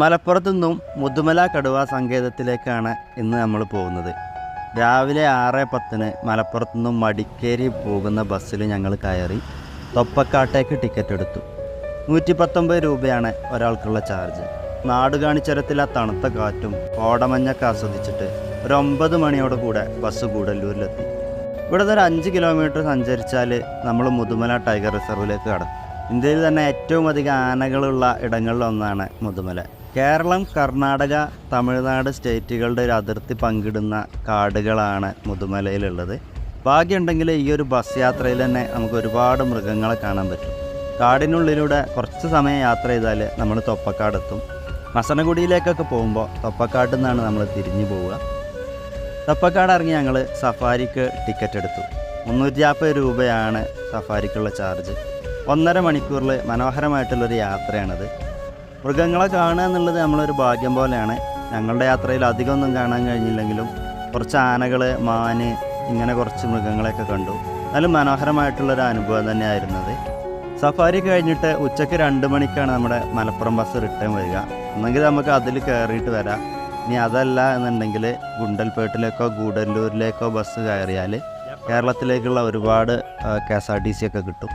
മലപ്പുറത്തു നിന്നും മുതുമല കടുവ സങ്കേതത്തിലേക്കാണ് ഇന്ന് നമ്മൾ പോകുന്നത്. രാവിലെ ആറ് പത്തിന് മലപ്പുറത്തു നിന്നും മടിക്കേരി പോകുന്ന ബസ്സിൽ ഞങ്ങൾ കയറി തൊപ്പക്കാട്ടേക്ക് ടിക്കറ്റ് എടുത്തു. നൂറ്റി പത്തൊമ്പത് രൂപയാണ് ഒരാൾക്കുള്ള ചാർജ്. നാട് നാടുകാണിച്ചരത്തിലെ തണുത്ത കാറ്റും ഓടമഞ്ഞൊക്കെ ആസ്വദിച്ചിട്ട് ഒരു ഒമ്പത് മണിയോട് കൂടെ ബസ് കൂടല്ലൂരിലെത്തി ഇവിടെ നിന്ന് ഒരു അഞ്ച് കിലോമീറ്റർ സഞ്ചരിച്ചാൽ നമ്മൾ മുതുമല ടൈഗർ റിസർവിലേക്ക് കടക്കും. ഇന്ത്യയിൽ തന്നെ ഏറ്റവും അധികം ആനകളുള്ള ഇടങ്ങളിലൊന്നാണ് മുതുമല. കേരളം കർണാടക തമിഴ്നാട് സ്റ്റേറ്റുകളുടെ ഒരു അതിർത്തി പങ്കിടുന്ന കാടുകളാണ് മുതുമലയിലുള്ളത്. ഭാഗ്യമുണ്ടെങ്കിൽ ഈ ഒരു ബസ് യാത്രയിൽ തന്നെ നമുക്ക് ഒരുപാട് മൃഗങ്ങളെ കാണാൻ പറ്റും. കാടിനുള്ളിലൂടെ കുറച്ച് സമയം യാത്ര ചെയ്താൽ നമ്മൾ തൊപ്പക്കാടെത്തും. മസനഗുഡിയിലേക്കൊക്കെ പോകുമ്പോൾ തൊപ്പക്കാട്ടിൽ നിന്നാണ് നമ്മൾ തിരിഞ്ഞു പോവുക. തൊപ്പക്കാട് ഇറങ്ങി ഞങ്ങൾ സഫാരിക്ക് ടിക്കറ്റ് എടുത്തു മുന്നൂറ്റി നാൽപ്പത് രൂപയാണ് സഫാരിക്കുള്ള ചാർജ്. ഒന്നര മണിക്കൂറിൽ മനോഹരമായിട്ടുള്ളൊരു യാത്രയാണിത്. മൃഗങ്ങളെ കാണുക എന്നുള്ളത് നമ്മളൊരു ഭാഗ്യം പോലെയാണ്. ഞങ്ങളുടെ യാത്രയിൽ അധികമൊന്നും കാണാൻ കഴിഞ്ഞില്ലെങ്കിലും കുറച്ച് ആനകൾ മാന് ഇങ്ങനെ കുറച്ച് മൃഗങ്ങളെയൊക്കെ കണ്ടു. നല്ല മനോഹരമായിട്ടുള്ളൊരു അനുഭവം തന്നെയായിരുന്നത്. സഫാരി കഴിഞ്ഞിട്ട് ഉച്ചയ്ക്ക് രണ്ട് മണിക്കാണ് നമ്മുടെ മലപ്പുറം ബസ് റിട്ടേൺ വരിക. ഒന്നെങ്കിൽ നമുക്ക് അതിൽ കയറിയിട്ട് വരാം. ഇനി അതല്ല എന്നുണ്ടെങ്കിൽ ഗുണ്ടൽപേട്ടിലേക്കോ ഗൂഡല്ലൂരിലേക്കോ ബസ് കയറിയാൽ കേരളത്തിലേക്കുള്ള ഒരുപാട് K S R T C ഒക്കെ കിട്ടും.